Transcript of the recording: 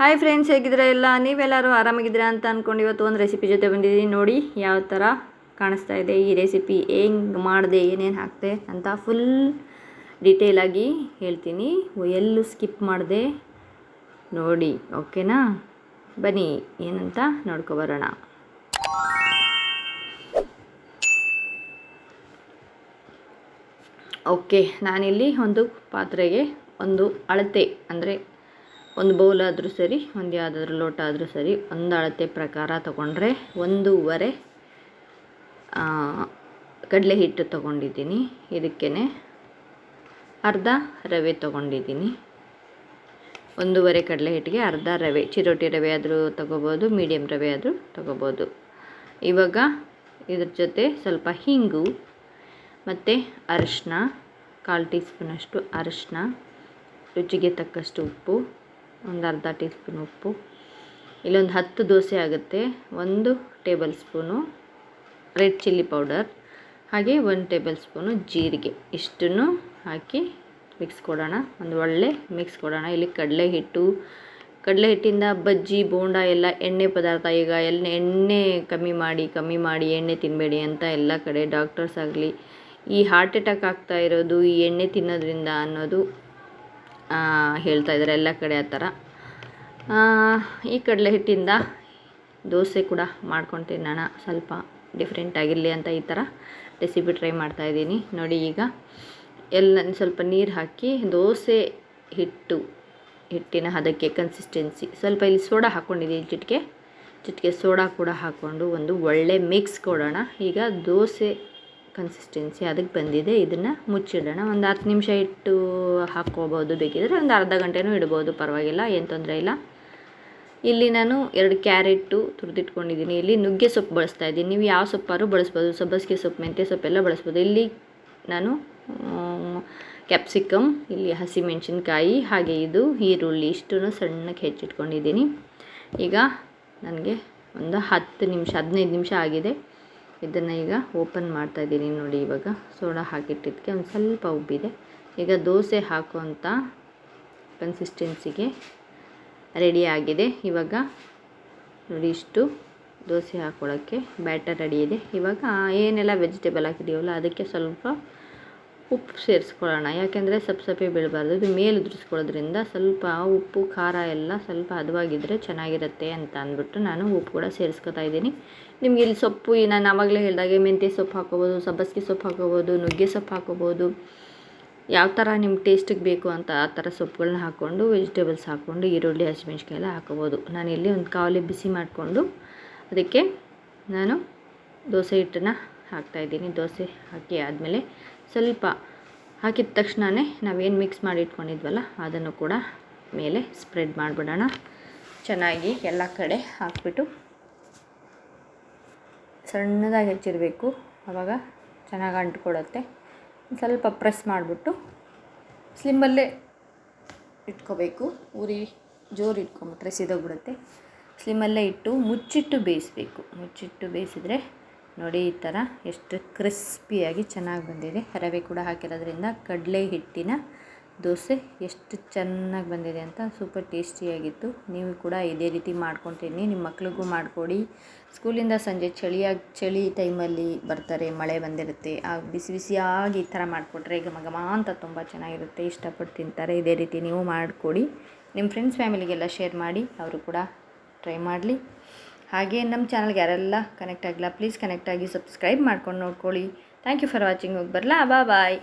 Hi friends ಹೇಗಿದ್ದೀರಾ ಎಲ್ಲ? ನೀವೆಲ್ಲರೂ ಆರಾಮಾಗಿದ್ದೀರಾ ಅಂತ ಅಂದ್ಕೊಂಡು ಇವತ್ತು ಒಂದು ರೆಸಿಪಿ ಜೊತೆ ಬಂದಿದ್ದೀನಿ. ನೋಡಿ ಯಾವ ಥರ ಕಾಣಿಸ್ತಾ ಇದೆ ಈ ರೆಸಿಪಿ ಹೆಂಗೆ ಮಾಡಿದೆ, ಏನೇನು ಹಾಕ್ತೆ ಅಂತ ಫುಲ್ ಡೀಟೇಲಾಗಿ ಹೇಳ್ತೀನಿ. ಎಲ್ಲೂ ಸ್ಕಿಪ್ ಮಾಡಿದೆ. ನೋಡಿ ಓಕೆನಾ ಬನ್ನಿ, ಏನಂತ ನೋಡ್ಕೊಬರೋಣ ಓಕೆ ನಾನಿಲ್ಲಿ ಒಂದು ಪಾತ್ರೆಗೆ ಒಂದು ಅಳತೆ, ಅಂದರೆ ಒಂದು ಬೌಲ್ ಆದರೂ ಸರಿ, ಒಂದು ಯಾವುದಾದ್ರೂ ಲೋಟ ಆದರೂ ಸರಿ ಒಂದು ಅಳತೆ ಪ್ರಕಾರ ತಗೊಂಡ್ರೆ ಒಂದೂವರೆ ಕಡಲೆ ಹಿಟ್ಟು ತಗೊಂಡಿದ್ದೀನಿ. ಇದಕ್ಕೇ ಅರ್ಧ ರವೆ ತಗೊಂಡಿದ್ದೀನಿ. ಒಂದೂವರೆ ಕಡಲೆ ಹಿಟ್ಟಿಗೆ ಅರ್ಧ ರವೆ, ಚಿರೋಟಿ ರವೆ ಆದರೂ ತೊಗೋಬೋದು ಮೀಡಿಯಮ್ ರವೆ ಆದರೂ ತಗೋಬೋದು. ಇವಾಗ ಇದ್ರ ಜೊತೆ ಸ್ವಲ್ಪ ಹಿಂಗು ಮತ್ತು ಅರಿಶಿನ ಕಾಲು ಟೀ ಸ್ಪೂನಷ್ಟು ಅರಿಶಿನ ರುಚಿಗೆ ತಕ್ಕಷ್ಟು ಉಪ್ಪು ಒಂದು ಅರ್ಧ ಟೀ ಸ್ಪೂನ್ ಉಪ್ಪು. ಇಲ್ಲೊಂದು ಹತ್ತು ದೋಸೆ ಆಗುತ್ತೆ. ಒಂದು table spoon red chilli powder. ಹಾಗೆ ಒಂದು ಟೇಬಲ್ ಸ್ಪೂನು ಜೀರಿಗೆ. ಇಷ್ಟನ್ನು ಹಾಕಿ ಮಿಕ್ಸ್ ಕೊಡೋಣ. ಒಂದು ಒಳ್ಳೆ ಮಿಕ್ಸ್ ಕೊಡೋಣ. ಇಲ್ಲಿ ಕಡಲೆ ಹಿಟ್ಟು, ಕಡಲೆ ಹಿಟ್ಟಿಂದ ಬಜ್ಜಿ, ಬೋಂಡ ಎಲ್ಲ ಎಣ್ಣೆ ಪದಾರ್ಥ. ಈಗ ಎಲ್ಲ ಎಣ್ಣೆ ಕಮ್ಮಿ ಮಾಡಿ ಕಮ್ಮಿ ಮಾಡಿ ಎಣ್ಣೆ ತಿನ್ನಬೇಡಿ ಅಂತ ಎಲ್ಲ ಕಡೆ ಡಾಕ್ಟರ್ಸ್ ಆಗಲಿ, ಈ ಹಾರ್ಟ್ ಅಟ್ಯಾಕ್ ಆಗ್ತಾ ಇರೋದು, ಈ ಎಣ್ಣೆ ತಿನ್ನೋದ್ರಿಂದ ಅನ್ನೋದು ಹೇಳ್ತಾ ಇದ್ದಾರೆ ಎಲ್ಲ ಕಡೆ ಆ ಥರ. ಈ ಕಡಲೆ ಹಿಟ್ಟಿಂದ ದೋಸೆ ಕೂಡ ಮಾಡ್ಕೊಂಡು ತಿನ್ನೋಣ. ಸ್ವಲ್ಪ ಡಿಫ್ರೆಂಟ್ ಆಗಿರಲಿ ಅಂತ ಈ ಥರ ರೆಸಿಪಿ ಟ್ರೈ ಮಾಡ್ತಾಯಿದ್ದೀನಿ ನೋಡಿ ಈಗ ಎಲ್ಲ ಸ್ವಲ್ಪ ನೀರು ಹಾಕಿ ದೋಸೆ ಹಿಟ್ಟು, ಹಿಟ್ಟಿನ ಹದಕ್ಕೆ ಕನ್ಸಿಸ್ಟೆನ್ಸಿ ಸ್ವಲ್ಪ ಇಲ್ಲಿ ಸೋಡಾ ಹಾಕ್ಕೊಂಡಿದ್ದೀನಿ ಚಿಟಿಕೆ. ಚಿಟಿಕೆ ಸೋಡಾ ಕೂಡ ಹಾಕ್ಕೊಂಡು ಒಂದು ಒಳ್ಳೆ ಮಿಕ್ಸ್ ಕೊಡೋಣ. ಈಗ ದೋಸೆ ಕನ್ಸಿಸ್ಟೆನ್ಸಿ ಅದಕ್ಕೆ ಬಂದಿದೆ. ಇದನ್ನು ಮುಚ್ಚಿಡೋಣ. ಒಂದು ಹತ್ತು ನಿಮಿಷ ಇಟ್ಟು ಹಾಕ್ಕೋಬೋದು. ಬೇಕಿದ್ರೆ ಒಂದು ಅರ್ಧ ಗಂಟೆನೂ ಇಡ್ಬೋದು. ಪರವಾಗಿಲ್ಲ, ಏನು ತೊಂದರೆ ಇಲ್ಲ. ಇಲ್ಲಿ ನಾನು ಎರಡು ಕ್ಯಾರೆಟು ತುರಿದಿಟ್ಕೊಂಡಿದ್ದೀನಿ. ಇಲ್ಲಿ ನುಗ್ಗೆ ಸೊಪ್ಪು ಬಳಸ್ತಾ ಇದ್ದೀನಿ. ನೀವು ಯಾವ ಸೊಪ್ಪಾರು ಬಳಸ್ಬೋದು. ಸಬ್ಬಸಿಗೆ ಸೊಪ್ಪು, ಮೆಂತ್ಯ ಸೊಪ್ಪೆಲ್ಲ ಬಳಸ್ಬೋದು. ಇಲ್ಲಿ ನಾನು ಕ್ಯಾಪ್ಸಿಕಮ್, ಇಲ್ಲಿ ಹಸಿಮೆಣಸಿನ್ಕಾಯಿ, ಹಾಗೆ ಇದು ಈರುಳ್ಳಿ ಇಷ್ಟನ್ನು ಸಣ್ಣಕ್ಕೆ ಹೆಚ್ಚಿಟ್ಕೊಂಡಿದ್ದೀನಿ. ಈಗ ನನಗೆ ಒಂದು ಹತ್ತು ನಿಮಿಷ, ಹದಿನೈದು ನಿಮಿಷ ಆಗಿದೆ. ಇದನ್ನು ಈಗ ಓಪನ್ ಮಾಡ್ತಾ ಇದ್ದೀನಿ ನೋಡಿ ಇವಾಗ. ಸೋಡಾ ಹಾಕಿಟ್ಟಿದ್ದಕ್ಕೆ ಒಂದು ಸ್ವಲ್ಪ ಉಬ್ಬಿದೆ. ಈಗ ದೋಸೆ ಹಾಕುವಂಥ ಕನ್ಸಿಸ್ಟೆನ್ಸಿಗೆ ರೆಡಿ ಆಗಿದೆ. ಇವಾಗ ನೋಡಿ ಇಷ್ಟು ದೋಸೆ ಹಾಕೊಳ್ಳೋಕ್ಕೆ ಬ್ಯಾಟರ್ ರೆಡಿ ಇದೆ. ಇವಾಗ ಏನೆಲ್ಲ ವೆಜಿಟೇಬಲ್ ಹಾಕಿದ್ದೀವಲ್ಲ ಅದಕ್ಕೆ ಸ್ವಲ್ಪ ಉಪ್ಪು ಸೇರಿಸ್ಕೊಳ್ಳೋಣ. ಯಾಕೆಂದರೆ ಸಪ್ ಸಪ್ಪೆ ಬೀಳಬಾರ್ದು. ಇದು ಮೇಲೆ ಉದುರಿಸ್ಕೊಳ್ಳೋದ್ರಿಂದ ಸ್ವಲ್ಪ ಉಪ್ಪು, ಖಾರ ಎಲ್ಲ ಸ್ವಲ್ಪ ಹದವಾಗಿದ್ದರೆ ಚೆನ್ನಾಗಿರುತ್ತೆ ಅಂತ ಅಂದ್ಬಿಟ್ಟು ನಾನು ಉಪ್ಪು ಕೂಡ ಸೇರಿಸ್ಕೊತಾ ಇದ್ದೀನಿ. ನಿಮಗೆ ಇಲ್ಲಿ ಸೊಪ್ಪು ನಾನು ಆವಾಗಲೇ ಹೇಳಿದಾಗೆ ಮೆಂತ್ಯ ಸೊಪ್ಪು ಹಾಕೋಬೋದು ಸಬ್ಬಸ್ಗೆ ಸೊಪ್ಪು ಹಾಕೋಬೋದು ನುಗ್ಗೆ ಸೊಪ್ಪು ಹಾಕೋಬೋದು ಯಾವ ಥರ ನಿಮ್ಮ ಟೇಸ್ಟಿಗೆ ಬೇಕು ಅಂತ ಆ ಥರ ಸೊಪ್ಪುಗಳನ್ನ ಹಾಕ್ಕೊಂಡು, ವೆಜಿಟೇಬಲ್ಸ್ ಹಾಕ್ಕೊಂಡು, ಈರುಳ್ಳಿ ಹಸಿಮೆಣ್ಸಿಕಾಯಿ ಎಲ್ಲ ಹಾಕೋಬೋದು ಇಲ್ಲಿ ಒಂದು ಕಾವಲಿ ಬಿಸಿ ಮಾಡಿಕೊಂಡು ಅದಕ್ಕೆ ನಾನು ದೋಸೆ ಹಿಟ್ಟನ್ನು ಹಾಕ್ತಾಯಿದ್ದೀನಿ ದೋಸೆ ಹಾಕಿ ಆದಮೇಲೆ ಸ್ವಲ್ಪ ಹಾಕಿದ ತಕ್ಷಣವೇ ನಾವೇನು ಮಿಕ್ಸ್ ಮಾಡಿ ಇಟ್ಕೊಂಡಿದ್ವಲ್ಲ, ಅದನ್ನು ಕೂಡ ಮೇಲೆ ಸ್ಪ್ರೆಡ್ ಮಾಡಿಬಿಡೋಣ. ಚೆನ್ನಾಗಿ ಎಲ್ಲ ಕಡೆ ಹಾಕ್ಬಿಟ್ಟು ಸಣ್ಣದಾಗಿ ಹೆಚ್ಚಿರಬೇಕು. ಆವಾಗ ಚೆನ್ನಾಗಿ ಅಂಟ್ಕೊಡುತ್ತೆ ಸ್ವಲ್ಪ ಪ್ರೆಸ್ ಮಾಡಿಬಿಟ್ಟು ಸ್ಲಿಮ್ಮಲ್ಲೇ ಇಟ್ಕೋಬೇಕು. ಉರಿ ಜೋರು ಇಟ್ಕೊಂಬಿಟ್ರೆ ಸಿದೋಗ್ಬಿಡುತ್ತೆ. ಸ್ಲಿಮ್ಮಲ್ಲೇ ಇಟ್ಟು ಮುಚ್ಚಿಟ್ಟು ಬೇಯಿಸಬೇಕು. ಮುಚ್ಚಿಟ್ಟು ಬೇಯಿಸಿದ್ರೆ ನೋಡಿ, ಈ ಥರ ಎಷ್ಟು ಕ್ರಿಸ್ಪಿಯಾಗಿ ಚೆನ್ನಾಗಿ ಬಂದಿದೆ. ರವೆ ಕೂಡ ಹಾಕಿರೋದ್ರಿಂದ ಕಡಲೆ ಹಿಟ್ಟಿನ ದೋಸೆ ಎಷ್ಟು ಚೆನ್ನಾಗಿ ಬಂದಿದೆ ಅಂತ ಸೂಪರ್ ಟೇಸ್ಟಿಯಾಗಿತ್ತು. ನೀವು ಕೂಡ ಇದೇ ರೀತಿ ಮಾಡ್ಕೊತೀನಿ ನಿಮ್ಮ ಮಕ್ಳಿಗೂ ಮಾಡಿಕೊಡಿ. ಸ್ಕೂಲಿಂದ ಸಂಜೆ ಚಳಿಯಾಗಿ, ಚಳಿ ಟೈಮಲ್ಲಿ ಬರ್ತಾರೆ, ಮಳೆ ಬಂದಿರುತ್ತೆ. ಆ ಬಿಸಿ ಬಿಸಿಯಾಗಿ ಈ ಥರ ಮಾಡಿಕೊಟ್ರೆ ಘಮ ಘಮ ಅಂತ ತುಂಬ ಚೆನ್ನಾಗಿರುತ್ತೆ. ಇಷ್ಟಪಟ್ಟು ತಿಂತಾರೆ. ಇದೇ ರೀತಿ ನೀವು ಮಾಡಿಕೊಡಿ. ನಿಮ್ಮ ಫ್ರೆಂಡ್ಸ್ ಫ್ಯಾಮಿಲಿಗೆಲ್ಲ ಶೇರ್ ಮಾಡಿ. ಅವರು ಕೂಡ ಟ್ರೈ ಮಾಡಲಿ. ಹಾಗೆ ನಮ್ಮ ಚಾನಲ್ಗೆ ಯಾರೆಲ್ಲ ಕನೆಕ್ಟ್ ಆಗಿಲ್ಲ ಪ್ಲೀಸ್ ಕನೆಕ್ಟ್ ಆಗಿ ಸಬ್ಸ್ಕ್ರೈಬ್ ಮಾಡ್ಕೊಂಡು ನೋಡ್ಕೊಳ್ಳಿ. ಥ್ಯಾಂಕ್ ಯು ಫಾರ್ ವಾಚಿಂಗ್ ಹೋಗಿ ಬರಲಾ? ಬಾ ಬಾಯ್